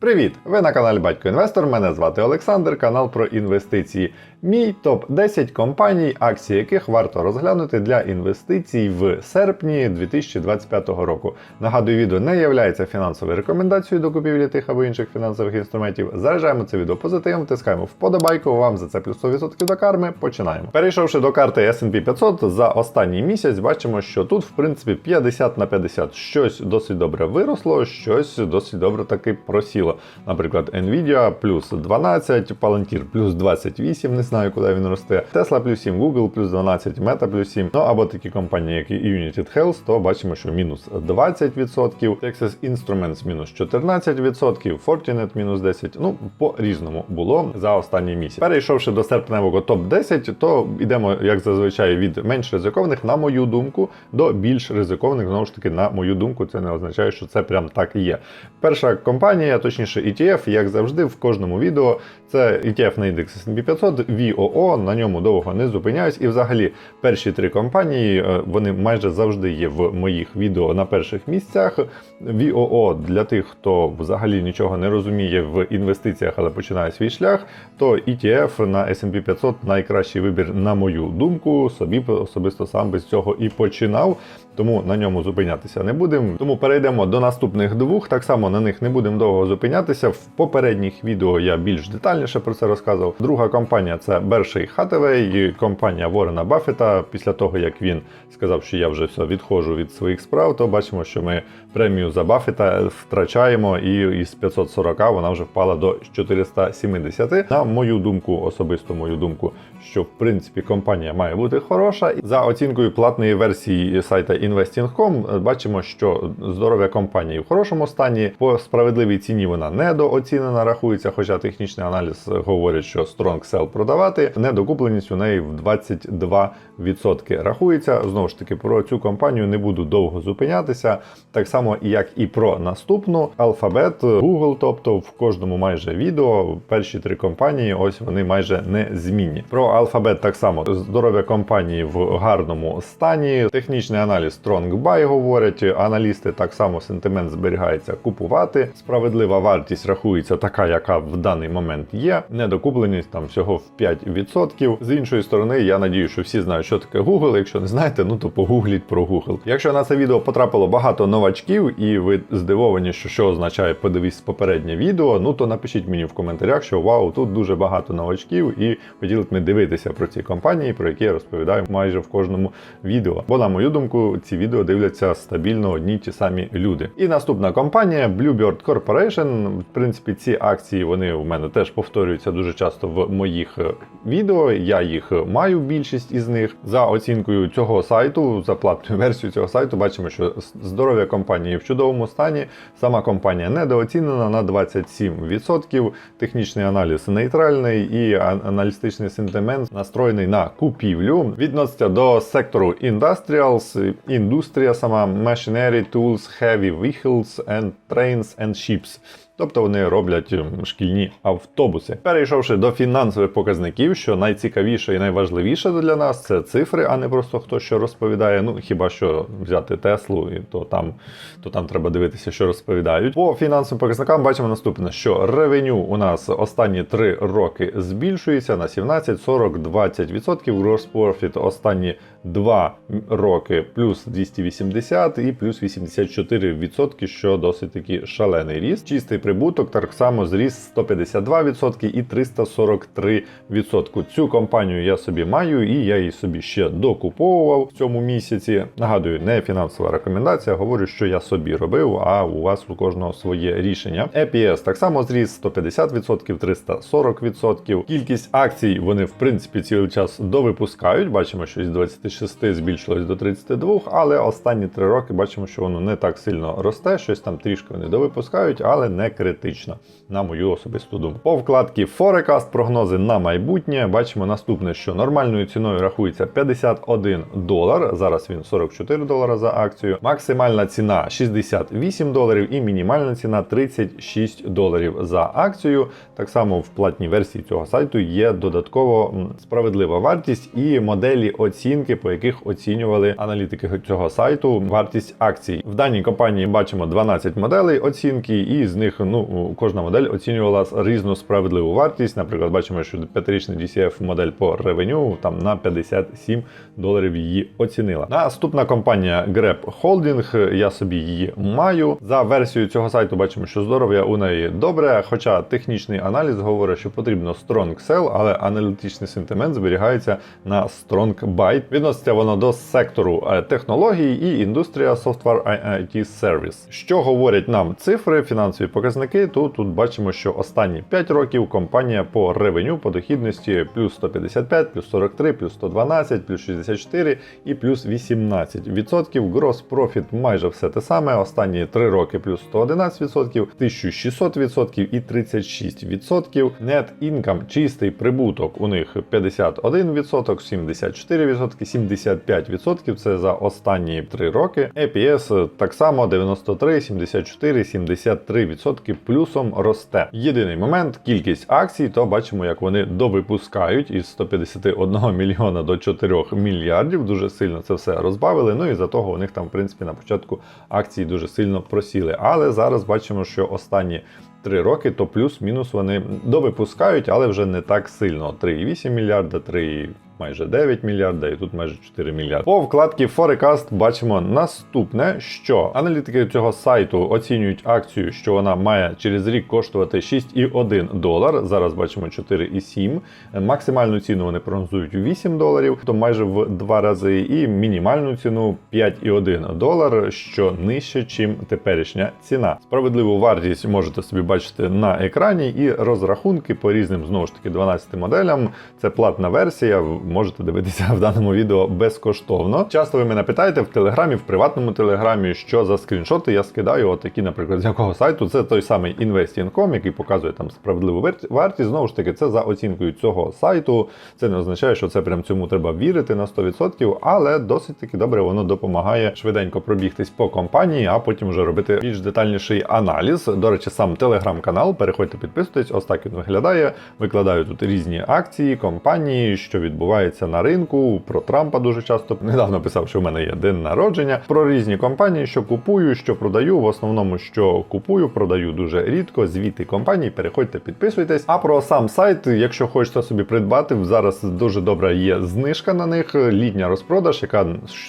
Привіт! Ви на каналі Батько Інвестор. Мене звати Олександр, канал про інвестиції. Мій топ 10 компаній, акції яких варто розглянути для інвестицій в серпні 2025 року. Нагадую, відео не є фінансовою рекомендацією до купівлі тих або інших фінансових інструментів. Заряджаємо це відео позитивом, тискаємо вподобайку. Вам за це плюс 100% до карми. Починаємо. Перейшовши до карти S&P 500 за останній місяць, бачимо, що тут, в принципі, 50 на 50. Щось досить добре виросло, щось досить добре таки просіло. Наприклад, Nvidia плюс 12, Palantir плюс 28, не знаю, куди він росте. Tesla плюс 7, Google плюс 12, Meta плюс 7. Ну або такі компанії, як United Health, то бачимо, що мінус 20%, Texas Instruments мінус 14%, Fortinet мінус 10%. Ну, по-різному було за останній місяць. Перейшовши до серпневого топ-10, то йдемо, як зазвичай, від менш ризикованих, на мою думку, до більш ризикованих. Знову ж таки, на мою думку, це не означає, що це прям так і є. Перша компанія, точніше ETF, як завжди, в кожному відео, це ETF на індекс S&P 500, VOO, на ньому довго не зупиняюсь. І взагалі перші три компанії, е, вони майже завжди є в моїх відео на перших місцях. VOO для тих, хто взагалі нічого не розуміє в інвестиціях, але починає свій шлях, то ETF на S&P 500 найкращий вибір, на мою думку, собі особисто сам без цього і починав. Тому на ньому зупинятися не будемо. Тому перейдемо до наступних двох. Так само на них не будемо довго зупинятися. В попередніх відео я більш детальніше про це розказував. Друга компанія це Berkshire Hathaway, компанія Ворена Баффета. Після того як він сказав, що я вже все відходжу від своїх справ, то бачимо, що ми премію за Баффета втрачаємо, і із 540 вона вже впала до 470. На мою думку, особисто мою думку, що в принципі компанія має бути хороша. За оцінкою платної версії сайта Investing.com бачимо, що здоров'я компанії в хорошому стані. По справедливій ціні вона недооцінена, рахується, хоча технічний аналіз говорить, що Strong Sell продавати. Недокупленість у неї в 22% рахується. Знову ж таки, про цю компанію не буду довго зупинятися. Так само, як і про наступну Alphabet, Google, тобто в кожному майже відео перші три компанії, ось вони майже не змінні. Про Alphabet так само здоров'я компанії в гарному стані. Технічний аналіз Strong Buy говорять. Аналісти так само сентимент зберігається купувати. Справедлива вартість рахується така, яка в даний момент є. Недокупленість там всього в 5%. З іншої сторони, я надію, що всі знають, що таке Google. Якщо не знаєте, ну то погугліть про Google. Якщо на це відео потрапило багато новачків, і ви здивовані, що що означає подивись попереднє відео, ну то напишіть мені в коментарях, що вау, тут дуже багато новачків, і хотіли б ми дивитися про ці компанії, про які я розповідаю майже в кожному відео. Бо, на мою думку, ці відео дивляться стабільно одні ті самі люди. І наступна компанія Bluebird Corporation. В принципі, ці акції вони у мене теж повторюються дуже часто в моїх е, відео. Я їх маю більшість із них. За оцінкою цього сайту, за платною версією цього сайту, бачимо, що здоров'я компанії в чудовому стані. Сама компанія недооцінена на 27%. Технічний аналіз нейтральний і аналістичний сентимент настроєний на купівлю. Відноситься до сектору Industrials, індустрія сама Machinery, Tools, Heavy Vehicles and Trains and Ships. Тобто вони роблять ем, шкільні автобуси. Перейшовши до фінансових показників, що найцікавіше і найважливіше для нас це цифри, а не просто хто що розповідає. Ну хіба що взяти Теслу, і то там, то там треба дивитися, що розповідають. По фінансовим показникам бачимо наступне: що ревеню у нас останні 3 роки збільшується на 17, 40, 20%. Gross profit останні 2 роки плюс 280 і плюс 84%, що досить таки шалений ріст. Чистий прибуток так само зріс 152% і 343%. Цю компанію я собі маю і я її собі ще докуповував в цьому місяці. Нагадую, не фінансова рекомендація. Говорю, що я собі робив, а у вас у кожного своє рішення. EPS так само зріс 150%, 340%. Кількість акцій вони в принципі цілий час довипускають. Бачимо, що із 26 збільшилось до 32, але останні три роки бачимо, що воно не так сильно росте. Щось там трішки вони довипускають, але не критично, на мою особисту думку. По вкладці Forecast прогнози на майбутнє бачимо наступне, що нормальною ціною рахується 51 долар. Зараз він 44 долара за акцію. Максимальна ціна 68 доларів і мінімальна ціна 36 доларів за акцію. Так само в платній версії цього сайту є додатково справедлива вартість і моделі оцінки, по яких оцінювали аналітики цього сайту вартість акцій. В даній компанії бачимо 12 моделей оцінки, і з них ну кожна модель оцінювала різну справедливу вартість. Наприклад, бачимо, що п'ятирічний DCF модель по ревеню там на 57 доларів її оцінила. Наступна компанія Grab Holding, я собі її маю. За версією цього сайту бачимо, що здоров'я у неї добре, хоча технічний аналіз говорить, що потрібно strong sell, але аналітичний сентимент зберігається на strong buy. Відноситься воно до сектору е, технологій і індустрія Software IT Service. Що говорять нам цифри, фінансові показники? То тут бачимо, що останні 5 років компанія по ревеню, по дохідності плюс 155, плюс 43, плюс 112, плюс 64 і плюс 18 відсотків. Gross profit майже все те саме. Останні 3 роки плюс 111 відсотків, 1600 відсотків і 36 відсотків. Net income, чистий прибуток у них 51 відсоток, 74 відсотки, 75 відсотків. Це за останні 3 роки. EPS так само 93, 74, 73 відсотки плюсом росте. Єдиний момент, кількість акцій, то бачимо, як вони довипускають із 151 мільйона до 4 мільярдів. Дуже сильно це все розбавили. Ну і за того у них там, в принципі, на початку акції дуже сильно просіли. Але зараз бачимо, що останні. Три роки, то плюс-мінус вони довипускають, але вже не так сильно. 3,8 мільярда, 3 майже 9 мільярда і тут майже 4 мільярди. По вкладці Forecast бачимо наступне, що аналітики цього сайту оцінюють акцію, що вона має через рік коштувати 6,1 долар. Зараз бачимо 4,7. Максимальну ціну вони прогнозують 8 доларів, то майже в два рази, і мінімальну ціну 5,1 долар, що нижче, чим теперішня ціна. Справедливу вартість можете собі бачити на екрані, і розрахунки по різним знову ж таки 12 моделям. Це платна версія можете дивитися в даному відео безкоштовно. Часто ви мене питаєте в телеграмі, в приватному телеграмі, що за скріншоти я скидаю, от такі, наприклад, з якого сайту. Це той самий Investing.com, який показує там справедливу вартість. Знову ж таки, це за оцінкою цього сайту. Це не означає, що це прям цьому треба вірити на 100%, але досить таки добре воно допомагає швиденько пробігтись по компанії, а потім вже робити більш детальніший аналіз. До речі, сам телеграм-канал. Переходьте, підписуйтесь, ось так він виглядає. Викладаю тут різні акції, компанії, що відбувається відбувається на ринку. Про Трампа дуже часто недавно писав, що в мене є день народження. Про різні компанії, що купую, що продаю. В основному, що купую, продаю дуже рідко. Звіти компаній, переходьте, підписуйтесь. А про сам сайт, якщо хочете собі придбати, зараз дуже добра є знижка на них. Літня розпродаж, яка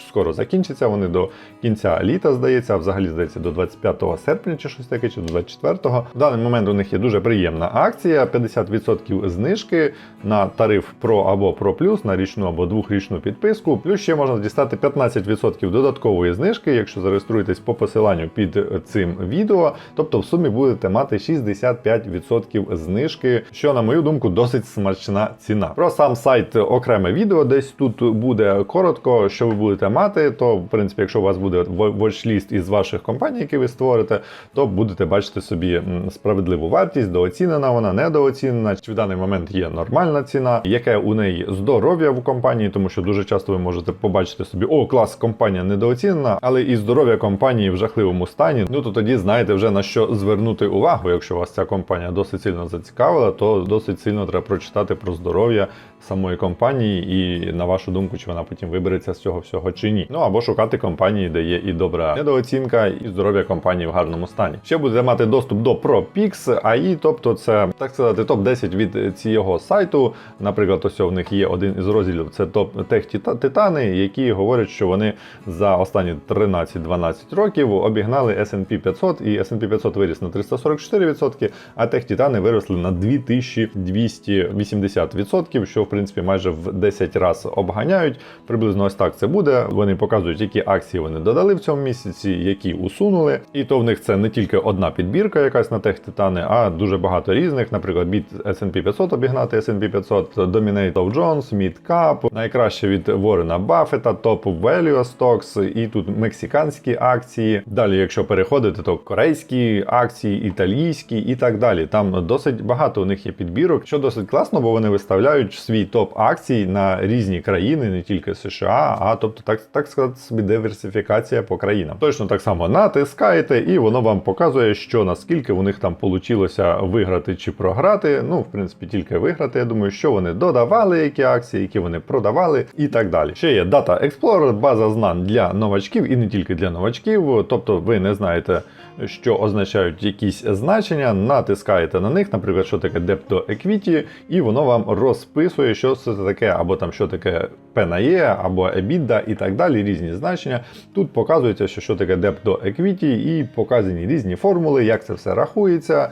скоро закінчиться. Вони до кінця літа здається, а взагалі здається до 25 серпня чи щось таке, чи до 24-го. В даний момент у них є дуже приємна акція: 50% знижки на тариф Pro або Pro Plus на річну або двохрічну підписку. Плюс ще можна дістати 15% додаткової знижки, якщо зареєструєтесь по посиланню під цим відео. Тобто в сумі будете мати 65% знижки, що, на мою думку, досить смачна ціна. Про сам сайт окреме відео десь тут буде коротко, що ви будете мати. То, в принципі, якщо у вас буде watchlist із ваших компаній, які ви створите, то будете бачити собі справедливу вартість, дооцінена вона, недооцінена, чи в даний момент є нормальна ціна, яке у неї здоров'я в компанії, тому що дуже часто ви можете побачити собі, о, клас, компанія недооцінена, але і здоров'я компанії в жахливому стані. Ну то тоді знаєте вже на що звернути увагу. Якщо вас ця компанія досить сильно зацікавила, то досить сильно треба прочитати про здоров'я самої компанії, і на вашу думку, чи вона потім вибереться з цього всього чи ні. Ну або шукати компанії, де є і добра недооцінка, і здоров'я компанії в гарному стані. Ще будете мати доступ до ProPix AI, тобто це так сказати топ 10 від цього сайту. Наприклад, ось у них є один із розділів це топ тех титани, які говорять, що вони за останні 13-12 років обігнали S&P 500, і S&P 500 виріс на 344%, а тех титани виросли на 2280%, що в принципі майже в 10 разів обганяють. Приблизно ось так це буде. Вони показують, які акції вони додали в цьому місяці, які усунули. І то в них це не тільки одна підбірка, якась на тех титани, а дуже багато різних. Наприклад, від S&P 500 обігнати S&P 500, Dominate Dow Jones, Mid Cap, найкраще від Ворена Баффета, Top Value Stocks, і тут мексиканські акції. Далі, якщо переходити, то корейські акції, італійські і так далі. Там досить багато у них є підбірок, що досить класно, бо вони виставляють свій топ акцій на різні країни, не тільки США, а тобто, так так сказати, собі диверсифікація по країнам. Точно так само натискаєте, і воно вам показує, що наскільки у них там вийшло виграти чи програти. Ну, в принципі, тільки виграти. Я думаю, що вони додавали які акції акції, які вони продавали, і так далі. Ще є Data Explorer, база знань для новачків і не тільки для новачків. Тобто, ви не знаєте, що означають якісь значення, натискаєте на них, наприклад, що таке Depth to Equity, і воно вам розписує, що це таке, або там що таке P на E, або EBITDA і так далі, різні значення. Тут показується, що, що таке Depth to Equity, і показані різні формули, як це все рахується.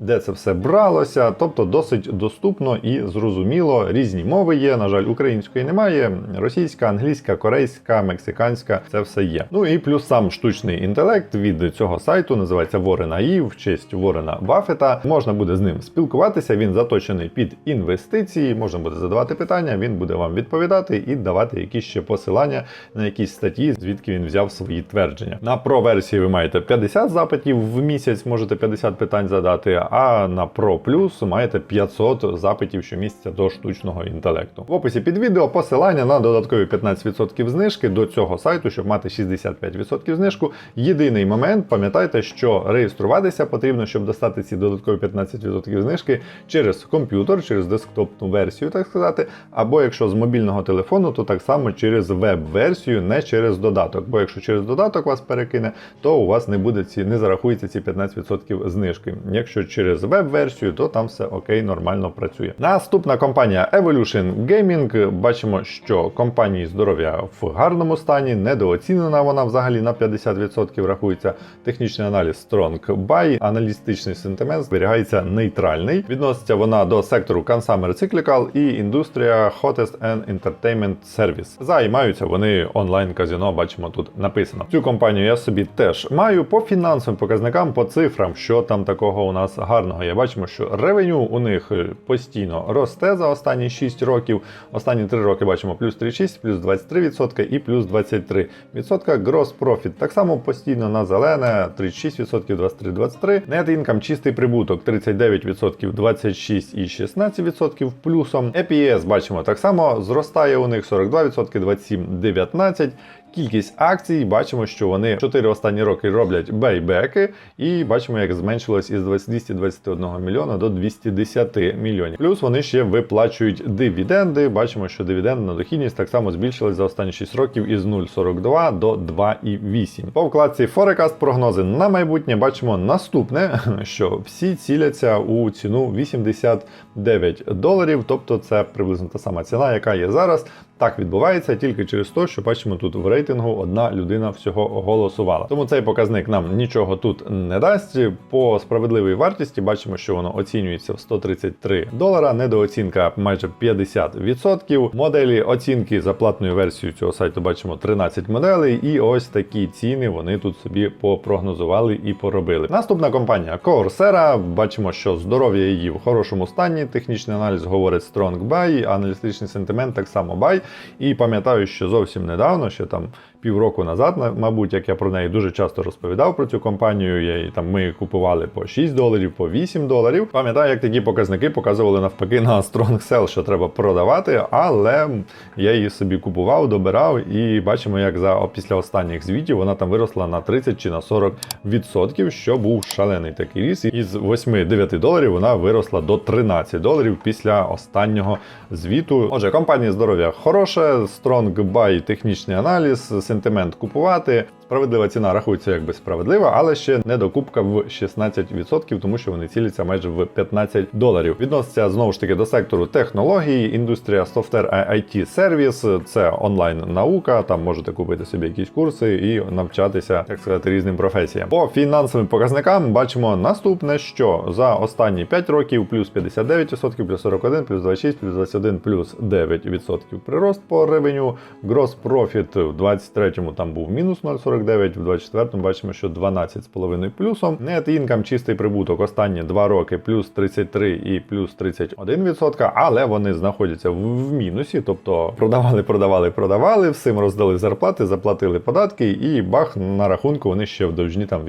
Де це все бралося, тобто досить доступно і зрозуміло. Різні мови є. На жаль, української немає. Російська, англійська, корейська, мексиканська це все є. Ну і плюс сам штучний інтелект від цього сайту називається Warren AI, в честь Ворена Баффета. Можна буде з ним спілкуватися. Він заточений під інвестиції. Можна буде задавати питання. Він буде вам відповідати і давати якісь ще посилання на якісь статті, звідки він взяв свої твердження. На Pro версії ви маєте 50 запитів в місяць, можете 50 питань задати. А на Pro Plus маєте 500 запитів щомісяця до штучного інтелекту. В описі під відео посилання на додаткові 15% знижки до цього сайту, щоб мати 65% знижку. Єдиний момент, пам'ятайте, що реєструватися потрібно, щоб достати ці додаткові 15% знижки через комп'ютер, через десктопну версію, так сказати. Або якщо з мобільного телефону, то так само через веб-версію, не через додаток. Бо якщо через додаток вас перекине, то у вас не буде ці, не зарахується ці 15% знижки. Якщо через веб-версію, то там все окей, нормально працює. Наступна компанія Evolution Gaming. Бачимо, що компанії здоров'я в гарному стані, недооцінена вона взагалі на 50% рахується. Технічний аналіз Strong Buy, аналітичний сентимент зберігається нейтральний. Відноситься вона до сектору Consumer Cyclical і індустрія Hottest and Entertainment Service. Займаються вони онлайн-казино, бачимо тут написано. Цю компанію я собі теж маю по фінансовим показникам, по цифрам, що там такого у нас гарного. Я бачимо, що ревеню у них е, постійно росте за останні 6 років. Останні 3 роки бачимо плюс 3,6, плюс 23% і плюс 23%. Gross profit так само постійно на зелене 36%, 23-23%. Net income чистий прибуток 39%, 26 і 16% плюсом. EPS бачимо так само зростає у них 42%, 27, 19%. Кількість акцій бачимо, що вони 4 останні роки роблять бейбеки, і бачимо, як зменшилось із 221 мільйона до 210 мільйонів. Плюс вони ще виплачують дивіденди. Бачимо, що дивідендна дохідність так само збільшилась за останні 6 років із 0,42 до 2,8. По вкладці Forecast прогнози на майбутнє бачимо наступне, що всі ціляться у ціну 89 доларів, тобто це приблизно та сама ціна, яка є зараз. Так відбувається тільки через те, що бачимо тут в рейтингу одна людина всього голосувала. Тому цей показник нам нічого тут не дасть. По справедливій вартості бачимо, що воно оцінюється в 133 долара. Недооцінка майже 50%. Моделі оцінки за платною версією цього сайту бачимо 13 моделей, і ось такі ціни вони тут собі попрогнозували і поробили. Наступна компанія Coursera. Бачимо, що здоров'я її в хорошому стані. Технічний аналіз говорить Strong Buy, аналітичний сентимент так само Buy. І пам'ятаю, що зовсім недавно, ще там півроку назад, мабуть, як я про неї дуже часто розповідав про цю компанію. Я її там ми купували по 6 доларів, по 8 доларів. Пам'ятаю, як такі показники показували навпаки на Strong Sell, що треба продавати, але я її собі купував, добирав і бачимо, як за після останніх звітів вона там виросла на 30 чи на 40%, що був шалений такий ріст. Із 8-9 доларів вона виросла до 13 доларів після останнього звіту. Отже, компанія здоров'я хороше, Strong Buy технічний аналіз, сентимент купувати. Справедлива ціна рахується якби справедлива, але ще не докупка в 16%, тому що вони ціляться майже в 15 доларів. Відноситься знову ж таки до сектору технології, індустрія Software IT Service, це онлайн наука. Там можете купити собі якісь курси і навчатися, так сказати, різним професіям. По фінансовим показникам бачимо наступне, що за останні 5 років плюс 59%, плюс 41, плюс 26, плюс 21, плюс 9% прирост по ревеню. Gross profit в 23-му там був мінус 0,40. 49, в 24-му бачимо, що 12,5 плюсом. Net income, чистий прибуток останні 2 роки плюс 33 і плюс 31%, але вони знаходяться в мінусі, тобто продавали, продавали, продавали, всім роздали зарплати, заплатили податки, і бах на рахунку вони ще в довжні там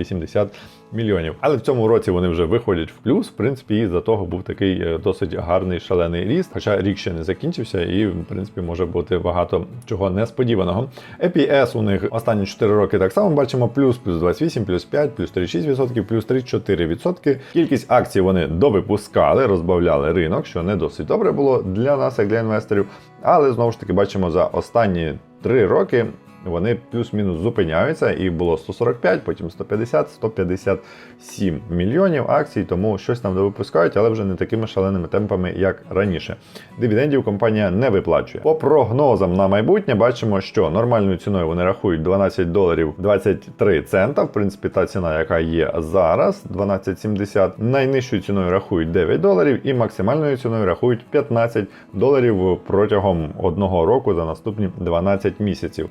мільйонів. Але в цьому році вони вже виходять в плюс. В принципі, і за того був такий е, досить гарний шалений ріст. Хоча рік ще не закінчився, і в принципі може бути багато чого несподіваного. EPS у них останні 4 роки так само бачимо: плюс, плюс 28, плюс 5, плюс 36%, плюс 34%. Кількість акцій вони довипускали, розбавляли ринок, що не досить добре було для нас, як для інвесторів. Але знову ж таки бачимо за останні 3 роки. Вони плюс-мінус зупиняються, і було 145, потім 150, 157 мільйонів акцій, тому щось там довипускають, але вже не такими шаленими темпами, як раніше. Дивідендів компанія не виплачує. По прогнозам на майбутнє бачимо, що нормальною ціною вони рахують 12 доларів 23 цента. В принципі, та ціна, яка є зараз, 12,70. Найнижчою ціною рахують 9 доларів, і максимальною ціною рахують 15 доларів протягом одного року за наступні 12 місяців.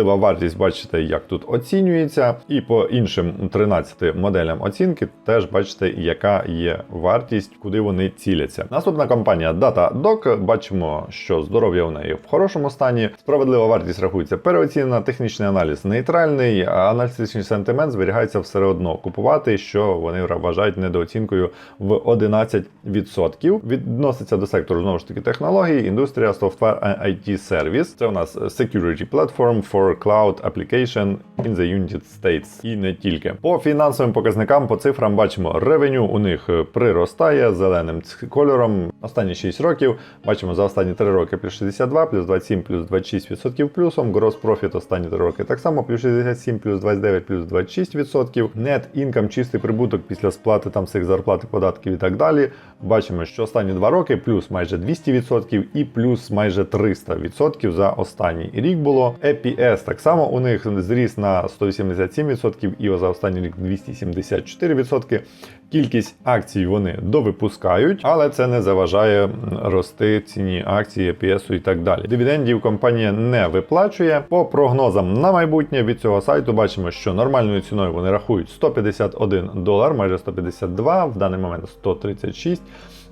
Справедлива вартість, бачите, як тут оцінюється, і по іншим 13 моделям оцінки теж бачите, яка є вартість, куди вони ціляться. Наступна компанія Datadog. Бачимо, що здоров'я в неї в хорошому стані. Справедлива вартість рахується переоцінена, технічний аналіз нейтральний, а аналітичний сентимент зберігається все одно купувати, що вони вважають недооцінкою в 11%. Відноситься до сектору знову ж таки технологій, індустрія, and IT сервіс. Це у нас Security Platform for Cloud Application in the United States. І не тільки. По фінансовим показникам, по цифрам бачимо, ревеню у них приростає зеленим кольором. Останні 6 років бачимо за останні 3 роки плюс 62, плюс 27, плюс 26% плюсом. Gross profit останні 3 роки так само, плюс 67, плюс 29, плюс 26%. Net income, чистий прибуток після сплати там всіх зарплати, податків і так далі. Бачимо, що останні 2 роки плюс майже 200% і плюс майже 300% за останній рік було. EPS так само у них зріс на 187% і за останній рік 274%. Кількість акцій вони довипускають, але це не заважає рости ціні акції, EPS і так далі. Дивідендів компанія не виплачує. По прогнозам на майбутнє від цього сайту бачимо, що нормальною ціною вони рахують 151 долар, майже 152, в даний момент 136.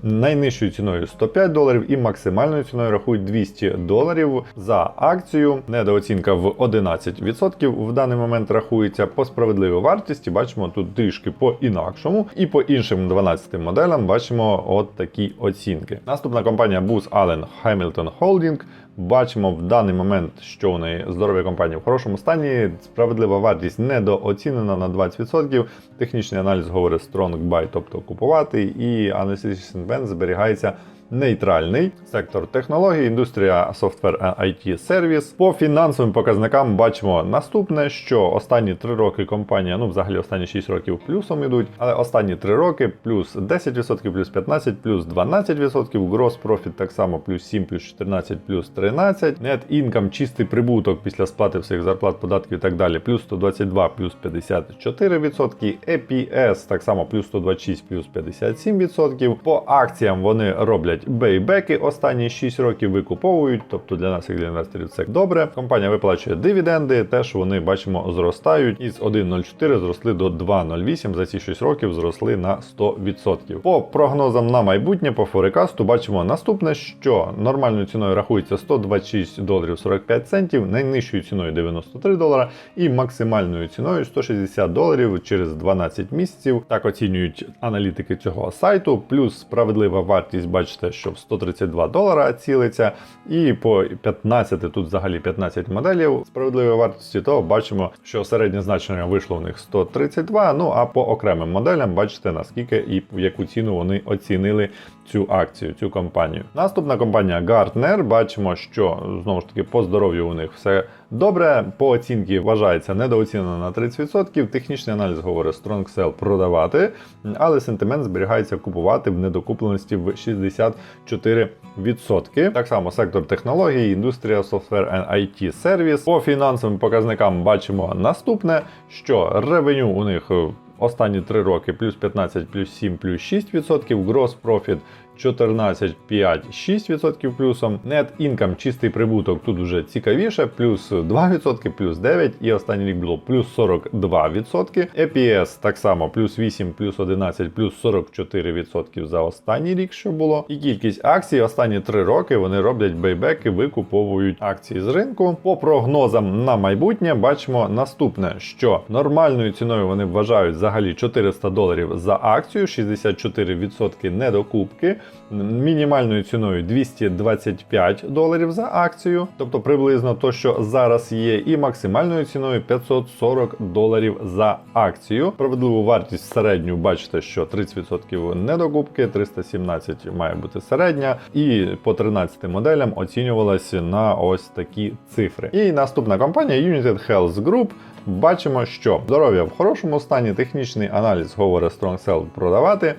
Найнижчою ціною 105 доларів і максимальною ціною рахують 200 доларів за акцію. Недооцінка в 11% в даний момент рахується по справедливій вартості. Бачимо тут трішки по-інакшому. І по іншим 12 моделям бачимо от такі оцінки. Наступна компанія Booz Allen Hamilton Holding. Бачимо в даний момент, що у неї здоров'я компанії в хорошому стані. Справедлива вартість недооцінена на 20%. Технічний аналіз говорить strong buy, тобто купувати, і Analysis Invent зберігається. Нейтральний сектор технологій, індустрія Software and IT сервіс. По фінансовим показникам бачимо наступне, що останні 3 роки компанія, ну взагалі останні 6 років плюсом ідуть, але останні 3 роки плюс 10%, плюс 15%, плюс 12%, gross profit так само плюс 7, плюс 14, плюс 13, net income, чистий прибуток після сплати всіх зарплат, податків і так далі, плюс 122, плюс 54%, EPS так само плюс 126, плюс 57%. По акціям вони роблять бейбеки останні 6 років викуповують, тобто для нас, як для інвесторів, це добре. Компанія виплачує дивіденди, теж вони бачимо зростають із 1,04 зросли до 2,08 за ці 6 років зросли на 100%. По прогнозам на майбутнє, по форекасту бачимо наступне, що нормальною ціною рахується 126 доларів 45 центів, найнижчою ціною 93 долара і максимальною ціною 160 доларів через 12 місяців. Так оцінюють аналітики цього сайту. Плюс справедлива вартість, бачите, що в 132 долара цілиться. І по 15, тут взагалі 15 моделів справедливої вартості, то бачимо, що середнє значення вийшло в них 132. Ну а по окремим моделям бачите наскільки і в яку ціну вони оцінили цю акцію, цю компанію. Наступна компанія Gartner. Бачимо, що знову ж таки по здоров'ю у них все добре. По оцінці вважається недооцінено на 30%. Технічний аналіз говорить Strong Sell продавати, але сентимент зберігається купувати в недокупленості в 64%. Так само сектор технологій, індустрія Software and IT сервіс. По фінансовим показникам бачимо наступне, що ревеню у них. Останні 3 роки плюс 15, плюс 7, плюс 6%, gross profit 14,5-6% плюсом. Net income, чистий прибуток тут вже цікавіше, плюс 2%, плюс 9%, і останній рік було плюс 42%. EPS так само плюс 8, плюс 11, плюс 44% за останній рік, що було. І кількість акцій останні 3 роки вони роблять бейбеки, викуповують акції з ринку. По прогнозам на майбутнє бачимо наступне, що нормальною ціною вони вважають взагалі 400 доларів за акцію, 64% недокупки, мінімальною ціною 225 доларів за акцію, тобто приблизно то, що зараз є, і максимальною ціною 540 доларів за акцію. Справедливу вартість середню бачите, що 30% недокупки, 317 має бути середня, і по 13 моделям оцінювалася на ось такі цифри. І наступна компанія United Health Group. Бачимо, що здоров'я в хорошому стані, технічний аналіз говорить StrongSell продавати.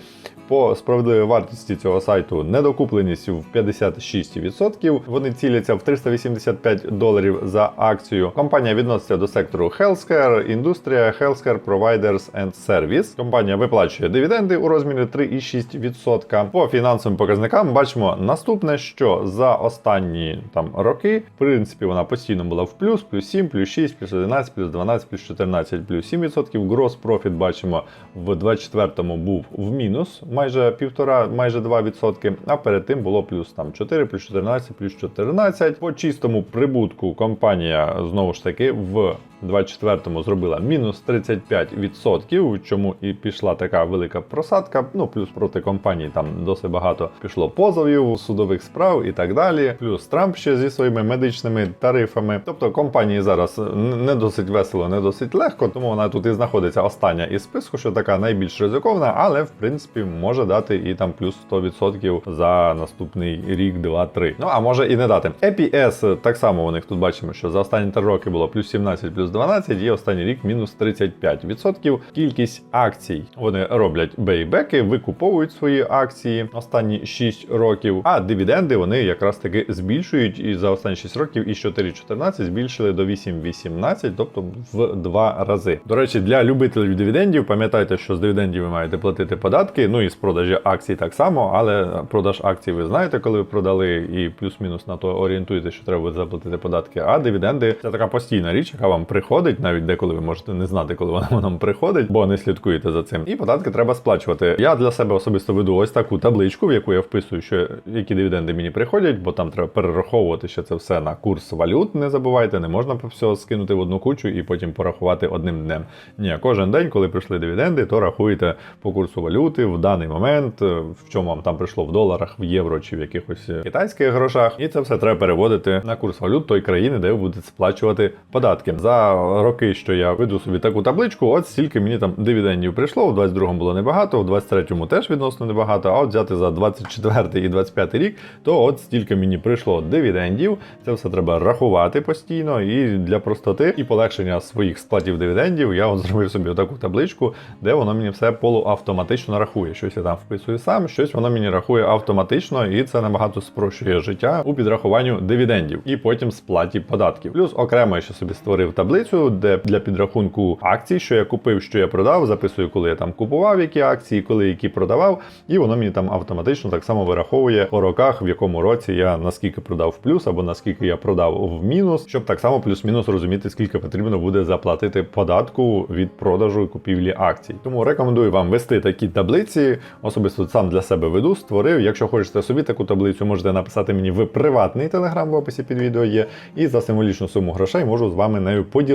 По справедливій вартості цього сайту недокупленість в 56%. Вони ціляться в 385 доларів за акцію. Компанія відноситься до сектору Healthcare, індустрія, Healthcare Providers and Service. Компанія виплачує дивіденди у розмірі 3,6%. По фінансовим показникам бачимо наступне, що за останні там роки, в принципі, вона постійно була в плюс, плюс 7, плюс 6, плюс 11, плюс 12, плюс 14, плюс 7%. Gross profit бачимо в 24-му був в мінус майже півтора, майже 2%, а перед тим було плюс там 4, плюс 14, плюс 14. По чистому прибутку компанія знову ж таки в 24-му зробила мінус 35%, чому і пішла така велика просадка. Ну плюс проти компанії там досить багато пішло позовів, судових справ і так далі. Плюс Трамп ще зі своїми медичними тарифами. Тобто компанії зараз не досить весело, не досить легко, тому вона тут і знаходиться остання із списку, що така найбільш ризикована, але в принципі може дати і там плюс 100% за наступний рік, 2-3. Ну а може і не дати. EPS так само у них тут бачимо, що за останні 3 роки було плюс 17, плюс 12, і останній рік мінус 35%. Кількість акцій вони роблять бейбеки, викуповують свої акції останні 6 років, а дивіденди вони якраз таки збільшують і за останні 6 років із 4,14 збільшили до 8,18, тобто в 2 рази. До речі, для любителів дивідендів пам'ятайте, що з дивідендів ви маєте платити податки, ну і з продажі акцій так само, але продаж акцій ви знаєте, коли ви продали, і плюс-мінус на то орієнтуєте, що треба буде заплатити податки. А дивіденди це така постійна річ, яка вам приходить, навіть деколи ви можете не знати, коли вона вам приходить, бо не слідкуєте за цим. І податки треба сплачувати. Я для себе особисто веду ось таку табличку, в яку я вписую, що які дивіденди мені приходять, бо там треба перераховувати ще це все на курс валют. Не забувайте, не можна все скинути в одну кучу і потім порахувати одним днем. Ні, кожен день, коли прийшли дивіденди, то рахуєте по курсу валюти в даний момент, в чому вам там прийшло в доларах, в євро чи в якихось китайських грошах. І це все треба переводити на курс валют тої країни, де ви будете сплачувати податки. За роки, що я веду собі таку табличку, от стільки мені там дивідендів прийшло. У 22-му було небагато, в 23-му теж відносно небагато. А от взяти за 24 і 25 рік, то от стільки мені прийшло дивідендів. Це все треба рахувати постійно. І для простоти і полегшення своїх сплатів дивідендів я от зробив собі таку табличку, де воно мені все полуавтоматично рахує. Щось я там вписую сам, щось воно мені рахує автоматично, і це набагато спрощує життя у підрахуванню дивідендів і потім сплаті податків. Плюс окремо я ще собі створив таблицю, де для підрахунку акцій, що я купив, що я продав, записую, коли я там купував які акції, коли які продавав, і воно мені там автоматично так само вираховує по роках, в якому році я наскільки продав в плюс або наскільки я продав в мінус, щоб так само плюс-мінус розуміти, скільки потрібно буде заплатити податку від продажу і купівлі акцій. Тому рекомендую вам вести такі таблиці. Особисто сам для себе веду, створив. Якщо хочете собі таку таблицю, можете написати мені в приватний телеграм в описі під відео є. І за символічну суму грошей можу з вами нею поділитися.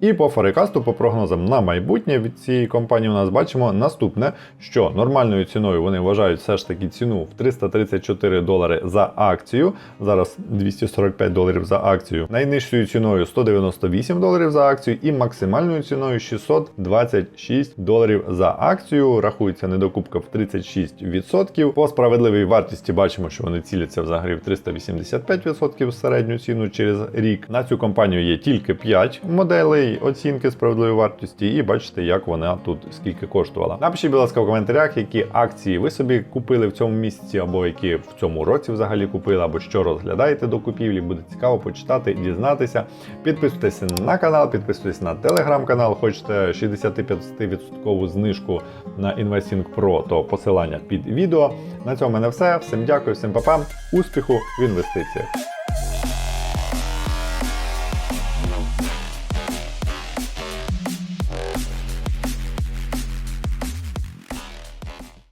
І по форекасту, по прогнозам на майбутнє від цієї компанії, у нас бачимо наступне, що нормальною ціною вони вважають все ж таки ціну в 334 долари за акцію. Зараз 245 доларів за акцію. Найнижчою ціною 198 доларів за акцію, і максимальною ціною 626 доларів за акцію. Рахується недокупка в 36%. По справедливій вартості бачимо, що вони ціляться взагалі в 385% середню ціну через рік. На цю компанію є тільки 5 моделей оцінки справедливої вартості, і бачите, як вона тут скільки коштувала. Напишіть, будь ласка, в коментарях, які акції ви собі купили в цьому місяці, або які в цьому році взагалі купили, або що розглядаєте до купівлі. Буде цікаво почитати, дізнатися. Підписуйтесь на канал, підписуйтесь на телеграм-канал. Хочете 65% знижку на Investing Pro, то посилання під відео. На цьому в мене все. Всім дякую, всім папам, успіху в інвестиціях.